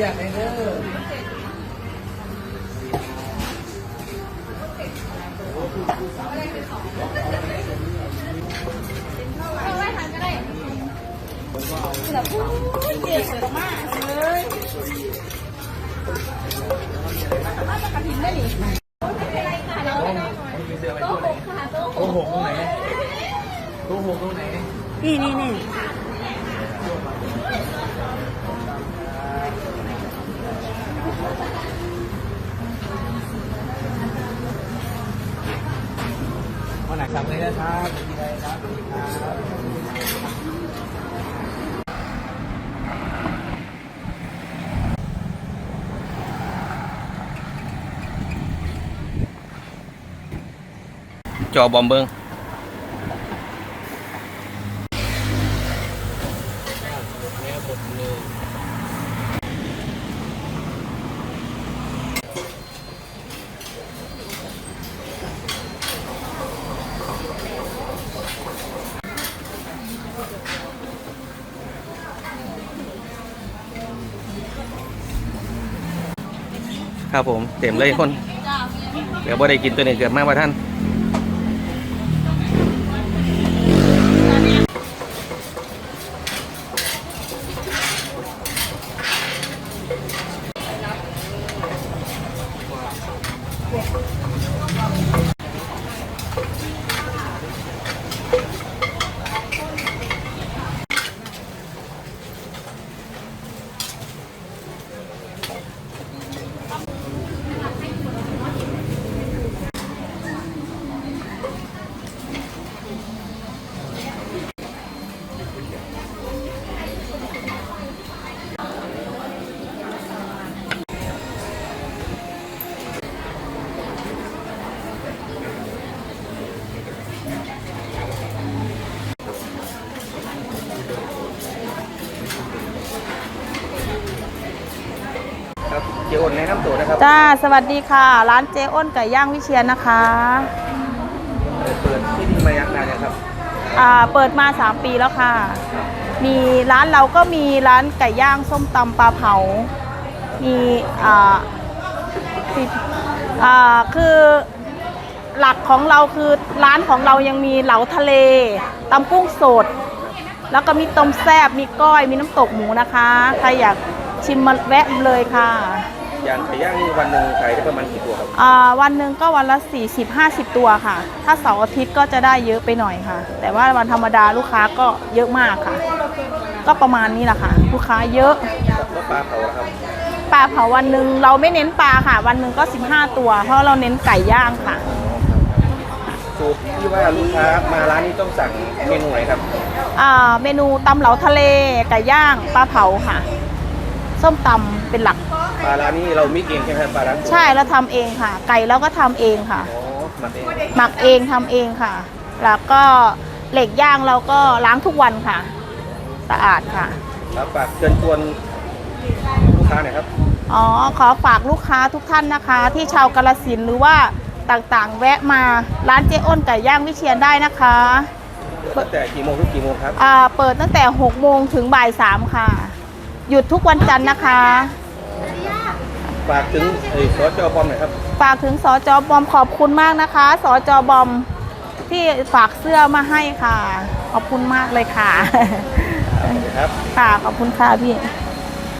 สียบในเด้อเอาไว้ทานก็ได้แบบพูดเกลียเสือมากเลยเอาจะกระถิ่นได้หนิไม่เป็นไรค่ะเราไม่ได้หน่อโต๊ะหกค่ะโต๊ะหโต๊ะกหกตรงไหนโต๊ะหกตรงไหนนี่นี่นี่ มาหนักสั่งเลยนะครับสวัสดีครับสวัสดีครับจอบอมเบิง ครับผมเต็มเลยคนเดี๋ยวบ่ได้กินตัวนี้เกือบมากว่าท่าน เจ้าอ้นแนะนำตัวนะครับจ้าสวัสดีค่ะ ร้านเจอ้นไก่ย่างวิเชียนนะคะ เปิดที่นี่มายังนานเนี่ยครับอ่าเปิดมา 3 ปีแล้วค่ะ มีร้านเราก็มีร้านไก่ย่างส้มตำปลาเผา มีอ่าปิดอ่าคือหลักของเราคือร้านของเรายังมีเหลาทะเลตำกุ้งสด แล้วก็มีต้มแซบมีก้อยมีน้ำตกหมูนะคะ ใครอยากชิมมาแวะเลยค่ะ ยางไก่ย่างนี่วันหนึ่งขายได้ประมาณกี่ตัวครับอ่าวันหนึ่งก็วันละ 40-50 ตัวค่ะ ถ้าเสาร์อาทิตย์ก็จะได้เยอะไปหน่อยค่ะ แต่ว่าวันธรรมดาลูกค้าก็เยอะมากค่ะ ก็ประมาณนี้แหละค่ะ ลูกค้าเยอะแล้วปลาเผาล่ะครับปลาเผาวันหนึ่งเราไม่เน้นปลาค่ะ วันหนึ่งก็ 15 ตัว เพราะเราเน้นไก่ย่างค่ะ สูตรที่ว่าลูกค้ามาร้านนี้ต้องสั่งเมนูไหนครับอ่าเมนูตำเหลาทะเลไก่ย่างปลาเผาค่ะ ส้มตำเป็นหลัก ปลาร้านนี้เรามิกเองใช่ไหมครับปลาร้านใช่เราทำเองค่ะ ไก่เราก็ทำเองค่ะ อ๋อหมักเองหมักเองทำเองค่ะ แล้วก็เหล็กย่างเราก็ล้างทุกวันค่ะสะอาดค่ะแล้วฝากเชิญชวนลูกค้าหน่อยครับ อ๋อ ขอฝากลูกค้าทุกท่านนะคะ ที่ชาวกาลสินธุ์หรือว่าต่างๆ แวะมาร้านเจ๊อ้นไก่ย่างวิเชียนได้นะคะตั้งแต่กี่โมงถึงกี่โมงครับ อ่าเปิดตั้งแต่ 6 โมงถึงบ่าย 3 ค่ะ หยุดทุกวันจันทร์นะคะ ฝากถึงไอ้สจบอมหน่อยครับ ฝากถึงสจบอมขอบคุณมากนะคะสจบอมที่ฝากเสื้อมาให้ค่ะ ขอบคุณมากเลยค่ะ ครับ ค่ะขอบคุณค่ะพี่ค